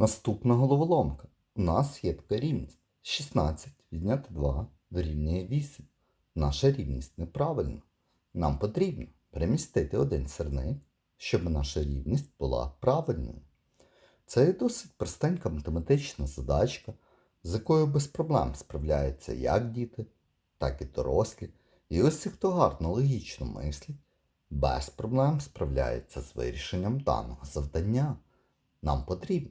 Наступна головоломка. У нас є така рівність. 16 відняти 2 дорівнює 8. Наша рівність неправильна. Нам потрібно перемістити один сирник, щоб наша рівність була правильною. Це є досить простенька математична задачка, з якою без проблем справляються як діти, так і дорослі. І ті, хто гарно логічно мислить, без проблем справляється з вирішенням даного завдання. Нам потрібно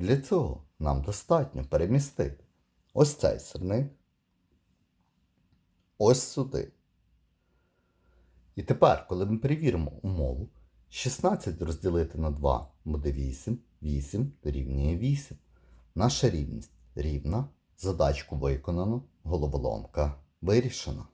Для цього нам достатньо перемістити ось цей сирник, ось сюди. І тепер, коли ми перевіримо умову, 16 розділити на 2 буде 8, 8 дорівнює 8. Наша рівність рівна, задачку виконано, головоломка вирішена.